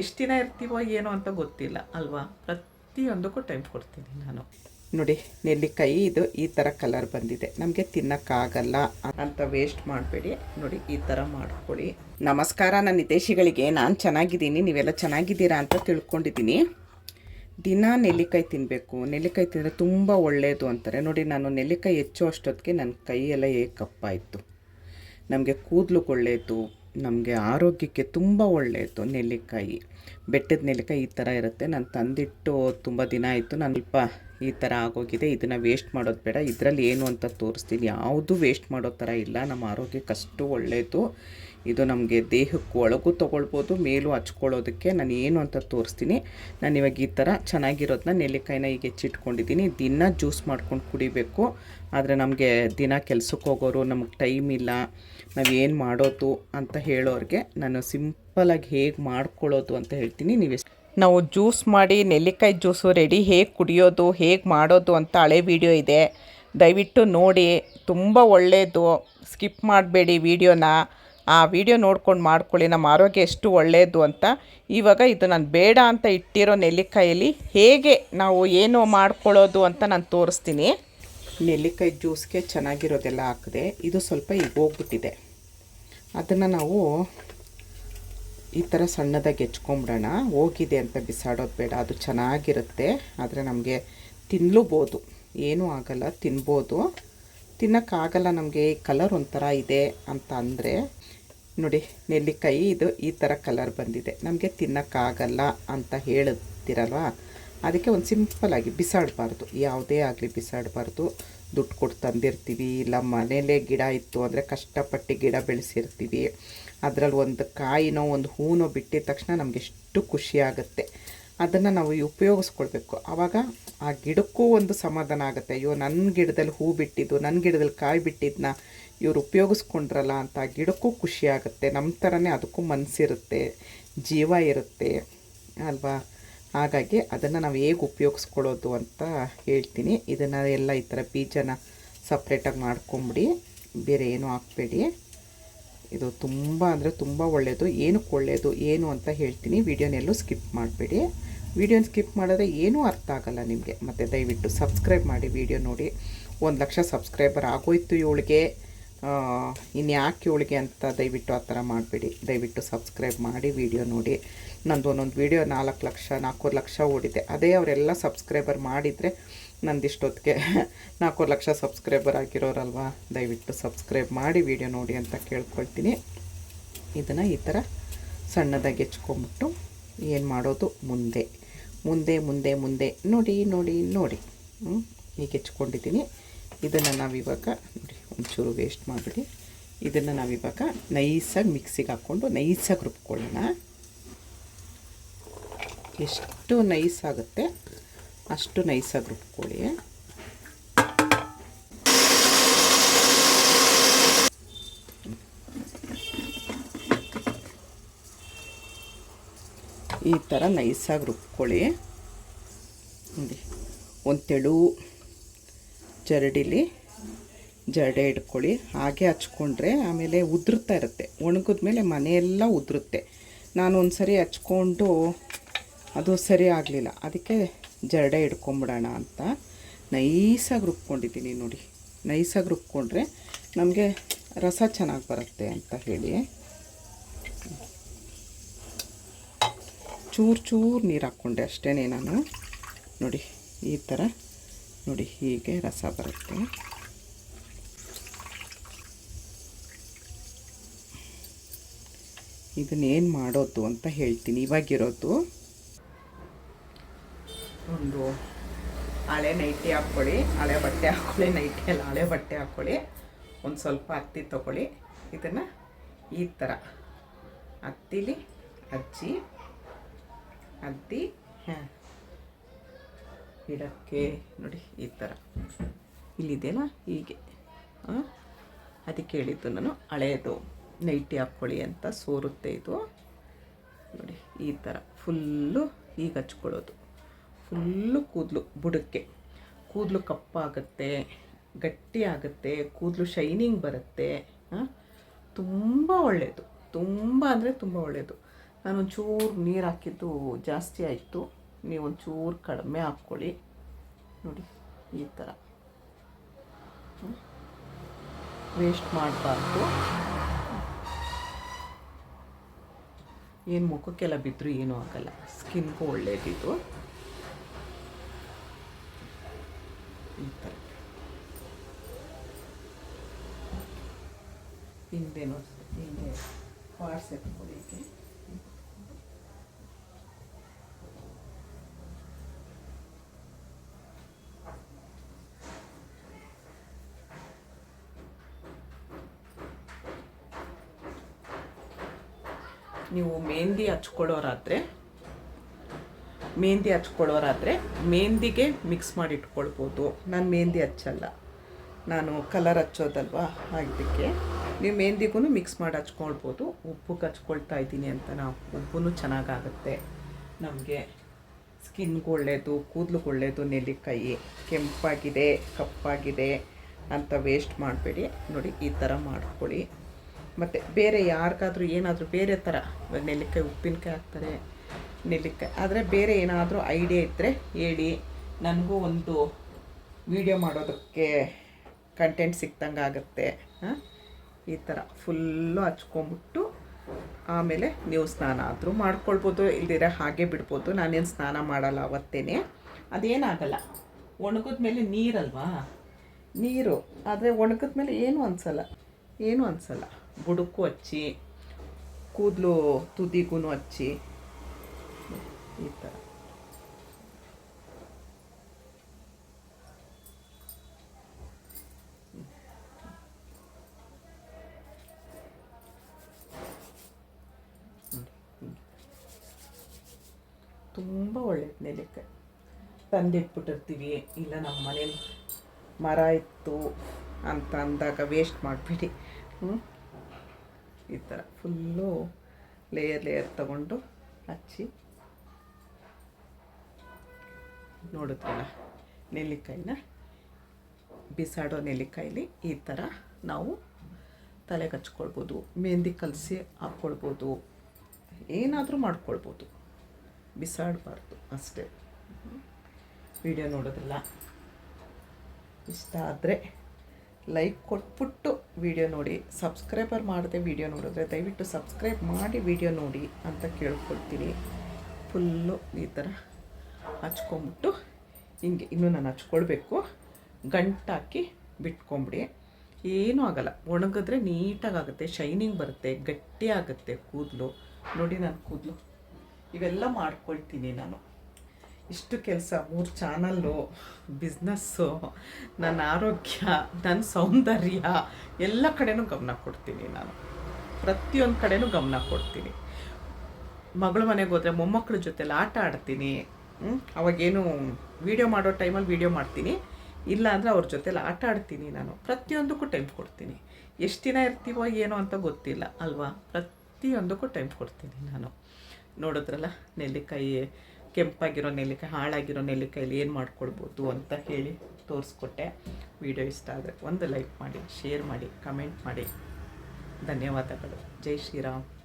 ಎಷ್ಟು ದಿನ ಇರ್ತೀವೋ ಏನೋ ಅಂತ ಗೊತ್ತಿಲ್ಲ, ಅಲ್ವಾ? ಪ್ರತಿಯೊಂದಕ್ಕೂ ಟೈಮ್ ಕೊಡ್ತೀನಿ ನಾನು. ನೋಡಿ, ನೆಲ್ಲಿಕಾಯಿ ಇದು ಈ ಥರ ಕಲರ್ ಬಂದಿದೆ. ನಮಗೆ ತಿನ್ನೋಕ್ಕಾಗಲ್ಲ ಅಂತ ವೇಸ್ಟ್ ಮಾಡಬೇಡಿ. ನೋಡಿ, ಈ ಥರ ಮಾಡ್ಕೊಳ್ಳಿ. ನಮಸ್ಕಾರ ನನ್ನ ನಿದೇಶಿಗಳಿಗೆ ನಾನು ಚೆನ್ನಾಗಿದ್ದೀನಿ. ನೀವೆಲ್ಲ ಚೆನ್ನಾಗಿದ್ದೀರಾ ಅಂತ ತಿಳ್ಕೊಂಡಿದ್ದೀನಿ. ದಿನ ನೆಲ್ಲಿಕಾಯಿ ತಿನ್ನಬೇಕು ನೆಲ್ಲಿಕಾಯಿ ತಿಂದರೆ ತುಂಬ ಒಳ್ಳೆಯದು ಅಂತಾರೆ. ನೋಡಿ, ನಾನು ನೆಲ್ಲಿಕಾಯಿ ಹೆಚ್ಚು ಅಷ್ಟೊತ್ತಿಗೆ ನನ್ನ ಕೈಯೆಲ್ಲ ಹೇಗೆ ಕಪ್ಪಾಯಿತು. ನಮಗೆ ಕೂದಲು ಒಳ್ಳೆಯದು ನಮಗೆ ಆರೋಗ್ಯಕ್ಕೆ ತುಂಬ ಒಳ್ಳೆಯದು ನೆಲ್ಲಿಕಾಯಿ. ಬೆಟ್ಟದ ನೆಲ್ಲಿಕಾಯಿ ಈ ಥರ ಇರುತ್ತೆ. ನಾನು ತಂದಿಟ್ಟು ತುಂಬ ದಿನ ಆಯಿತು. ನಾನು ಸ್ವಲ್ಪ ಈ ಥರ ಆಗೋಗಿದೆ. ಇದನ್ನು ವೇಸ್ಟ್ ಮಾಡೋದು ಬೇಡ. ಇದರಲ್ಲಿ ಏನು ಅಂತ ತೋರಿಸ್ತೀನಿ. ಯಾವುದು ವೇಸ್ಟ್ ಮಾಡೋ ಥರ ಇಲ್ಲ. ನಮ್ಮ ಆರೋಗ್ಯಕ್ಕೆ ಅಷ್ಟು ಒಳ್ಳೆಯದು ಇದು ನಮಗೆ ದೇಹಕ್ಕೆ ಒಳಗೂ ತೊಗೊಳ್ಬೋದು, ಮೇಲೂ ಹಚ್ಕೊಳ್ಳೋದಕ್ಕೆ ನಾನು ಏನು ಅಂತ ತೋರಿಸ್ತೀನಿ. ನಾನು ಇವಾಗ ಈ ಥರ ಚೆನ್ನಾಗಿರೋದನ್ನ ನೆಲ್ಲಿಕಾಯಿನ ಈಗ ಹೆಚ್ಚಿಟ್ಕೊಂಡಿದ್ದೀನಿ. ದಿನ ಜ್ಯೂಸ್ ಮಾಡ್ಕೊಂಡು ಕುಡಿಬೇಕು. ಆದರೆ ನಮಗೆ ದಿನ ಕೆಲ್ಸಕ್ಕೆ ಹೋಗೋರು ನಮಗೆ ಟೈಮ್ ಇಲ್ಲ, ನಾವು ಏನು ಮಾಡೋದು ಅಂತ ಹೇಳೋರಿಗೆ ನಾನು ಸಿಂಪಲಾಗಿ ಹೇಗೆ ಮಾಡ್ಕೊಳ್ಳೋದು ಅಂತ ಹೇಳ್ತೀನಿ. ನೀವು ನಾವು ಜ್ಯೂಸ್ ಮಾಡಿ ನೆಲ್ಲಿಕಾಯಿ ಜ್ಯೂಸು ರೆಡಿ ಹೇಗೆ ಕುಡಿಯೋದು, ಹೇಗೆ ಮಾಡೋದು ಅಂತ ಹಳೆ ವಿಡಿಯೋ ಇದೆ. ದಯವಿಟ್ಟು ನೋಡಿ, ತುಂಬ ಒಳ್ಳೆಯದು ಸ್ಕಿಪ್ ಮಾಡಬೇಡಿ ವಿಡಿಯೋನ. ಆ ವಿಡಿಯೋ ನೋಡ್ಕೊಂಡು ಮಾಡ್ಕೊಳ್ಳಿ, ನಮ್ಮ ಆರೋಗ್ಯ ಎಷ್ಟು ಒಳ್ಳೆಯದು ಅಂತ. ಇವಾಗ ಇದು ನಾನು ಬೇಡ ಅಂತ ಇಟ್ಟಿರೋ ನೆಲ್ಲಿಕಾಯಲ್ಲಿ ಹೇಗೆ ನಾವು ಏನು ಮಾಡ್ಕೊಳ್ಳೋದು ಅಂತ ನಾನು ತೋರಿಸ್ತೀನಿ. ನೆಲ್ಲಿಕಾಯಿ ಜ್ಯೂಸ್ಗೆ ಚೆನ್ನಾಗಿರೋದೆಲ್ಲ ಹಾಕಿದೆ, ಇದು ಸ್ವಲ್ಪ ಈಗ ಹೋಗ್ಬಿಟ್ಟಿದೆ. ಅದನ್ನು ನಾವು ಈ ಥರ ಸಣ್ಣದಾಗಿ ಹೆಚ್ಕೊಂಬಿಡೋಣ. ಹೋಗಿದೆ ಅಂತ ಬಿಸಾಡೋದು ಬೇಡ, ಅದು ಚೆನ್ನಾಗಿರುತ್ತೆ, ಆದರೆ ನಮಗೆ ತಿನ್ನಲೂಬೋದು ಏನೂ ಆಗಲ್ಲ, ತಿನ್ಬೋದು. ತಿನ್ನೋಕ್ಕಾಗಲ್ಲ ನಮಗೆ ಕಲರ್ ಒಂಥರ ಇದೆ ಅಂತ ಅಂದರೆ ನೋಡಿ, ನೆಲ್ಲಿಕಾಯಿ ಇದು ಈ ಥರ ಕಲರ್ ಬಂದಿದೆ. ನಮಗೆ ತಿನ್ನೋಕ್ಕಾಗಲ್ಲ ಅಂತ ಹೇಳ್ತಿರಲ್ವ? ಅದಕ್ಕೆ ಒಂದು ಸಿಂಪಲಾಗಿ ಬಿಸಾಡಬಾರ್ದು. ಯಾವುದೇ ಆಗಲಿ ಬಿಸಾಡಬಾರ್ದು. ದುಡ್ಡು ಕೊಟ್ಟು ತಂದಿರ್ತೀವಿ. ಇಲ್ಲ ಮನೆಯಲ್ಲೇ ಗಿಡ ಇತ್ತು ಅಂದರೆ ಕಷ್ಟಪಟ್ಟು ಗಿಡ ಬೆಳೆಸಿರ್ತೀವಿ. ಅದರಲ್ಲಿ ಒಂದು ಕಾಯಿನೋ, ಒಂದು ಹೂನೋ ಬಿಟ್ಟಿದ ತಕ್ಷಣ ನಮಗೆ ಎಷ್ಟು ಖುಷಿ ಆಗುತ್ತೆ. ಅದನ್ನು ನಾವು ಉಪಯೋಗಿಸ್ಕೊಳ್ಬೇಕು. ಆವಾಗ ಆ ಗಿಡಕ್ಕೂ ಒಂದು ಸಮಾಧಾನ ಆಗುತ್ತೆ. ಅಯ್ಯೋ ನನ್ನ ಗಿಡದಲ್ಲಿ ಹೂ ಬಿಟ್ಟಿದ್ದು ನನ್ನ ಗಿಡದಲ್ಲಿ ಕಾಯಿ ಬಿಟ್ಟಿದ್ದನ್ನ ಇವ್ರು ಉಪಯೋಗಿಸ್ಕೊಂಡ್ರಲ್ಲ ಅಂತ ಗಿಡಕ್ಕೂ ಖುಷಿ ಆಗುತ್ತೆ. ನಮ್ಮ ಥರನೇ ಅದಕ್ಕೂ ಮನಸ್ಸಿರುತ್ತೆ ಜೀವ ಇರುತ್ತೆ, ಅಲ್ವಾ? ಹಾಗಾಗಿ ಅದನ್ನು ನಾವು ಹೇಗೆ ಉಪಯೋಗಿಸ್ಕೊಳ್ಳೋದು ಅಂತ ಹೇಳ್ತೀನಿ. ಇದನ್ನು ಎಲ್ಲ ಈ ಥರ ಬೀಜನ ಸಪ್ರೇಟಾಗಿ ಮಾಡ್ಕೊಂಬಿಡಿ. ಬೇರೆ ಏನೂ ಹಾಕ್ಬೇಡಿ. ಇದು ತುಂಬ ಅಂದರೆ ತುಂಬ ಒಳ್ಳೆಯದು ಏನಕ್ಕೆ ಒಳ್ಳೆಯದು ಏನು ಅಂತ ಹೇಳ್ತೀನಿ. ವಿಡಿಯೋನೆಲ್ಲೂ ಸ್ಕಿಪ್ ಮಾಡಬೇಡಿ. ವೀಡಿಯೋನ ಸ್ಕಿಪ್ ಮಾಡಿದ್ರೆ ಏನೂ ಅರ್ಥ ಆಗಲ್ಲ ನಿಮಗೆ. ಮತ್ತು ದಯವಿಟ್ಟು ಸಬ್ಸ್ಕ್ರೈಬ್ ಮಾಡಿ ವಿಡಿಯೋ ನೋಡಿ. ಒಂದು ಲಕ್ಷ ಸಬ್ಸ್ಕ್ರೈಬರ್ ಆಗೋಯ್ತು ಇವಳಿಗೆ. ಇನ್ನು ಯಾಕೆ ಅಂತ ದಯವಿಟ್ಟು ಆ ಥರ ಮಾಡಬೇಡಿ. ದಯವಿಟ್ಟು ಸಬ್ಸ್ಕ್ರೈಬ್ ಮಾಡಿ ವಿಡಿಯೋ ನೋಡಿ. ನಂದು ಒಂದೊಂದು ವೀಡಿಯೋ ನಾಲ್ಕು ಲಕ್ಷ, ನಾಲ್ಕೂವರೆ ಲಕ್ಷ ಓಡಿದೆ. ಅದೇ ಅವರೆಲ್ಲ ಸಬ್ಸ್ಕ್ರೈಬರ್ ಮಾಡಿದರೆ ನಂದಿಷ್ಟೊತ್ತಿಗೆ ಲಕ್ಷ ಸಬ್ಸ್ಕ್ರೈಬರ್ ಆಗಿರೋರಲ್ವಾ? ದಯವಿಟ್ಟು ಸಬ್ಸ್ಕ್ರೈಬ್ ಮಾಡಿ ವಿಡಿಯೋ ನೋಡಿ ಅಂತ ಕೇಳ್ಕೊಳ್ತೀನಿ. ಇದನ್ನು ಈ ಥರ ಸಣ್ಣದಾಗಿ ಹೆಚ್ಕೊಂಬಿಟ್ಟು ಏನು ಮಾಡೋದು? ಮುಂದೆ. ಮುಂದೆ ಮುಂದೆ ಮುಂದೆ. ನೋಡಿ ನೋಡಿ ನೋಡಿ. ಹೀಗೆ ಹೆಚ್ಕೊಂಡಿದ್ದೀನಿ. ಇದನ್ನು ನಾವಿವಾಗ ನೋಡಿ, ಒಂಚೂರು ವೇಸ್ಟ್ ಮಾಡಿಬಿಡಿ. ಇದನ್ನು ನಾವಿವಾಗ ನೈಸಾಗಿ ಮಿಕ್ಸಿಗೆ ಹಾಕ್ಕೊಂಡು ನೈಸಾಗಿ ರುಬ್ಕೊಳ್ಳೋಣ. ಎಷ್ಟು ನೈಸ್ ಆಗುತ್ತೆ ಅಷ್ಟು ನೈಸಾಗಿ ರುಬ್ಕೊಳ್ಳಿ. ಈ ಥರ ನೈಸಾಗಿ ರುಬ್ಕೊಳ್ಳಿ. ನೋಡಿ, ಒಂದು ತೆಳು ಜರಡಿಲಿ ಜರಡೆ ಇಟ್ಕೊಳ್ಳಿ. ಹಾಗೆ ಹಚ್ಕೊಂಡ್ರೆ ಆಮೇಲೆ ಉದುರ್ತಾ ಇರುತ್ತೆ. ಒಣಗಿದ್ಮೇಲೆ ಮನೆಯೆಲ್ಲ ಉದುರುತ್ತೆ. ನಾನು ಒಂದು ಸರಿ ಹಚ್ಕೊಂಡು ಅದು ಸರಿ ಆಗಲಿಲ್ಲ. ಅದಕ್ಕೆ ಜರಡೆ ಇಟ್ಕೊಂಬಿಡೋಣ ಅಂತ ನೈಸಾಗಿ ರುಬ್ಕೊಂಡಿದ್ದೀನಿ ನೋಡಿ. ನೈಸಾಗಿ ರುಬ್ಕೊಂಡ್ರೆ ನಮಗೆ ರಸ ಚೆನ್ನಾಗಿ ಬರುತ್ತೆ ಅಂತ ಹೇಳಿ. ಚೂರು ಚೂರು ನೀರು ಹಾಕ್ಕೊಂಡೆ ಅಷ್ಟೇ ನಾನು. ನೋಡಿ, ಈ ಥರ ನೋಡಿ ಹೀಗೆ ರಸ ಬರುತ್ತೆ. ಇದನ್ನೇನು ಮಾಡೋದು ಅಂತ ಹೇಳ್ತೀನಿ. ಇವಾಗಿರೋದು ಒಂದು ಹಳೆ ನೈಟಿ ಹಾಕ್ಕೊಳ್ಳಿ. ಹಳೆ ಬಟ್ಟೆ ಹಾಕ್ಕೊಳ್ಳಿ. ನೈಟಿ ಎಲ್ಲ ಹಳೆ ಬಟ್ಟೆ ಹಾಕ್ಕೊಳ್ಳಿ. ಒಂದು ಸ್ವಲ್ಪ ಹತ್ತಿ ತಗೊಳ್ಳಿ. ಇದನ್ನು ಈ ಥರ ಹತ್ತಿಲಿ, ಅಜ್ಜಿ, ಅದ್ದಿ ಹಾಂ ಗಿಡಕ್ಕೆ ನೋಡಿ ಈ ಥರ ಇಲ್ಲಿದೆಯಲ್ಲ? ಹೀಗೆ. ಅದಕ್ಕೆ ಹೇಳಿದ್ದು ನಾನು ಹಳೆಯದು ನೈಟಿ ಹಾಕ್ಕೊಳ್ಳಿ ಅಂತ ಸೋರುತ್ತೆ ಇದು. ನೋಡಿ, ಈ ಥರ ಫುಲ್ಲು ಈಗ ಹಚ್ಕೊಳ್ಳೋದು. ಫುಲ್ಲು ಕೂದಲು, ಬುಡಕ್ಕೆ. ಕೂದಲು ಕಪ್ಪಾಗತ್ತೆ, ಗಟ್ಟಿ ಆಗುತ್ತೆ, ಕೂದಲು ಶೈನಿಂಗ್ ಬರುತ್ತೆ. ತುಂಬ ಒಳ್ಳೆಯದು ತುಂಬ ಅಂದರೆ ತುಂಬ ಒಳ್ಳೆಯದು ನಾನೊಂಚೂರು ನೀರು ಹಾಕಿದ್ದು ಜಾಸ್ತಿ ಆಯಿತು. ನೀವು ಒಂಚೂರು ಕಡಿಮೆ ಹಾಕ್ಕೊಳ್ಳಿ. ನೋಡಿ, ಈ ಥರ. ವೇಸ್ಟ್ ಮಾಡಬಾರ್ದು. ಏನು ಮುಖಕ್ಕೆಲ್ಲ ಬಿದ್ದರೂ ಏನೂ ಆಗಲ್ಲ. ಸ್ಕಿನ್ಗೂ ಒಳ್ಳೇದಿದು. ಈ ಥರ. ಹಿಂದೆನೋ ಹಿಂದೆ ವಾಟ್ಸಪ್ ನೀವು ಮೆಹಂದಿ ಹಚ್ಕೊಳ್ಳೋರಾದರೆ ಮೆಹಂದಿ ಹಚ್ಕೊಳ್ಳೋರಾದರೆ ಮೆಹಂದಿಗೆ ಮಿಕ್ಸ್ ಮಾಡಿ ಇಟ್ಕೊಳ್ಬೋದು ನಾನು ಮೆಹಂದಿ ಹಚ್ಚಲ್ಲ. ನಾನು ಕಲರ್ ಹಚ್ಚೋದಲ್ವಾ? ಅದಕ್ಕೆ ನೀವು ಮೆಹಂದಿಗೂ ಮಿಕ್ಸ್ ಮಾಡಿ ಹಚ್ಕೊಳ್ಬೋದು. ಉಪ್ಪುಗೆ ಹಚ್ಕೊಳ್ತಾ ಇದ್ದೀನಿ ಅಂತ ನಾವು ಉಪ್ಪು ಚೆನ್ನಾಗಾಗುತ್ತೆ. ನಮಗೆ ಸ್ಕಿನ್ಗೆ ಒಳ್ಳೆಯದು ಕೂದಲಿಗೆ ಒಳ್ಳೆಯದು ನೆಲ್ಲಿಕಾಯಿ ಕೆಂಪಾಗಿದೆ, ಕಪ್ಪಾಗಿದೆ ಅಂತ ವೇಸ್ಟ್ ಮಾಡಬೇಡಿ. ನೋಡಿ, ಈ ಥರ ಮಾಡ್ಕೊಳ್ಳಿ. ಮತ್ತು ಬೇರೆ ಯಾರಿಗಾದ್ರೂ ಏನಾದರೂ ಬೇರೆ ಥರ ನೆಲ್ಲಿಕಾಯಿ, ಉಪ್ಪಿನಕಾಯಿ ಹಾಕ್ತಾರೆ, ನೆಲ್ಲಿಕಾಯಿ. ಆದರೆ ಬೇರೆ ಏನಾದರೂ ಐಡಿಯಾ ಇದ್ದರೆ ಹೇಳಿ. ನನಗೂ ಒಂದು ವಿಡಿಯೋ ಮಾಡೋದಕ್ಕೆ ಕಂಟೆಂಟ್ ಸಿಕ್ದಂಗೆ ಆಗುತ್ತೆ. ಈ ಥರ ಫುಲ್ಲು ಹಚ್ಕೊಂಬಿಟ್ಟು ಆಮೇಲೆ ನೀವು ಸ್ನಾನ ಆದರೂ ಮಾಡ್ಕೊಳ್ಬೋದು ಇಲ್ದಿರ ಹಾಗೆ ಬಿಡ್ಬೋದು. ನಾನೇನು ಸ್ನಾನ ಮಾಡಲ್ಲ ಅವತ್ತೇನೆ. ಅದೇನಾಗಲ್ಲ ಒಣಗಿದ ಮೇಲೆ ನೀರಲ್ವಾ? ನೀರು. ಆದರೆ ಒಣಗಿದ ಮೇಲೆ ಏನೂ ಅನಿಸಲ್ಲ ಏನೂ ಅನಿಸಲ್ಲ. ಬುಡಕ್ಕೂ ಹಚ್ಚಿ, ಕೂದಲು ತುದಿಗೂ ಹಚ್ಚಿ, ಈ ಥರ ತುಂಬ ಒಳ್ಳೇದು ನೆಲಕ್ಕೆ ತಂದಿಟ್ಬಿಟ್ಟಿರ್ತೀವಿ. ಇಲ್ಲ, ನಮ್ಮ ಮನೇಲಿ ಮರ ಇತ್ತು ಅಂತ ಅಂದಾಗ ವೇಸ್ಟ್ ಮಾಡಿಬಿಡಿ. ಹ್ಞೂ ಈ ಥರ ಫುಲ್ಲು ಲೇಯರ್ ಲೇಯರ್ ತಗೊಂಡು ಹಚ್ಚಿ. ನೋಡುತ್ತಲ್ಲ ನೆಲ್ಲಿಕಾಯಿನ ಬಿಸಾಡೋ ನೆಲ್ಲಿಕಾಯಲ್ಲಿ ಈ ಥರ ನಾವು ತಲೆಗೆ ಹಚ್ಕೊಳ್ಬೋದು ಮೆಹಂದಿ ಕಲಸಿ ಹಾಕ್ಕೊಳ್ಬೋದು ಏನಾದರೂ ಮಾಡ್ಕೊಳ್ಬೋದು. ಬಿಸಾಡಬಾರ್ದು ಅಷ್ಟೇ. ವಿಡಿಯೋ ನೋಡೋದಿಲ್ಲ ಇಷ್ಟ ಆದರೆ ಲೈಕ್ ಕೊಟ್ಬಿಟ್ಟು ವಿಡಿಯೋ ನೋಡಿ ಸಬ್ಸ್ಕ್ರೈಬರ್ ಮಾಡದೆ ವಿಡಿಯೋ ನೋಡಿದ್ರೆ ದಯವಿಟ್ಟು ಸಬ್ಸ್ಕ್ರೈಬ್ ಮಾಡಿ ವಿಡಿಯೋ ನೋಡಿ ಅಂತ ಕೇಳ್ಕೊಳ್ತೀನಿ. ಫುಲ್ಲು ಈ ಥರ ಹಚ್ಕೊಂಬಿಟ್ಟು ಹಿಂಗೆ ಇನ್ನೂ ನಾನು ಹಚ್ಕೊಳ್ಬೇಕು. ಗಂಟಾಕಿ ಬಿಟ್ಕೊಂಬಿಡಿ. ಏನೂ ಆಗಲ್ಲ, ಒಣಗಿದ್ರೆ ನೀಟಾಗುತ್ತೆ ಶೈನಿಂಗ್ ಬರುತ್ತೆ ಗಟ್ಟಿ ಆಗುತ್ತೆ ಕೂದಲು. ನೋಡಿ ನಾನು ಕೂದಲು. ಇವೆಲ್ಲ ಮಾಡ್ಕೊಳ್ತೀನಿ ನಾನು. ಇಷ್ಟು ಕೆಲಸ, ಮೂರು ಚಾನಲ್ಲು, ಬಿಸ್ನೆಸ್ಸು, ನನ್ನ ಆರೋಗ್ಯ ನನ್ನ ಸೌಂದರ್ಯ, ಎಲ್ಲ ಕಡೆನೂ ಗಮನ ಕೊಡ್ತೀನಿ ನಾನು. ಪ್ರತಿಯೊಂದು ಕಡೆನೂ ಗಮನ ಕೊಡ್ತೀನಿ. ಮಗಳ ಮನೆಗೆ ಹೋದರೆ ಮೊಮ್ಮಕ್ಕಳ ಜೊತೆಲಿ ಆಟ ಆಡ್ತೀನಿ? ಅವಾಗೇನು ವೀಡಿಯೋ ಮಾಡೋ ಟೈಮಲ್ಲಿ ವೀಡಿಯೋ ಮಾಡ್ತೀನಿ. ಇಲ್ಲ ಅಂದರೆ ಅವ್ರ ಜೊತೆಲಿ ಆಟ ಆಡ್ತೀನಿ ನಾನು. ಪ್ರತಿಯೊಂದಕ್ಕೂ ಟೈಮ್ ಕೊಡ್ತೀನಿ. ಎಷ್ಟು ದಿನ ಇರ್ತೀವೋ ಏನೋ ಅಂತ ಗೊತ್ತಿಲ್ಲ, ಅಲ್ವಾ? ಪ್ರತಿಯೊಂದಕ್ಕೂ ಟೈಮ್ ಕೊಡ್ತೀನಿ ನಾನು. ನೋಡಿದ್ರಲ್ಲ, ನೆಲ್ಲಿಕಾಯಿ ಕೆಂಪಾಗಿರೋ ನೆಲ್ಲಿಕಾಯಿ, ಹಾಳಾಗಿರೋ ನೆಲ್ಲಿಕಾಯಲ್ಲಿ ಏನು ಮಾಡ್ಕೊಳ್ಬೋದು ಅಂತ ಹೇಳಿ ತೋರಿಸ್ಕೊಟ್ಟೆ. ವಿಡಿಯೋ ಇಷ್ಟ ಆದರೆ ಒಂದು ಲೈಕ್ ಮಾಡಿ, ಶೇರ್ ಮಾಡಿ, ಕಮೆಂಟ್ ಮಾಡಿ. ಧನ್ಯವಾದಗಳು. ಜೈ ಶ್ರೀರಾಮ್.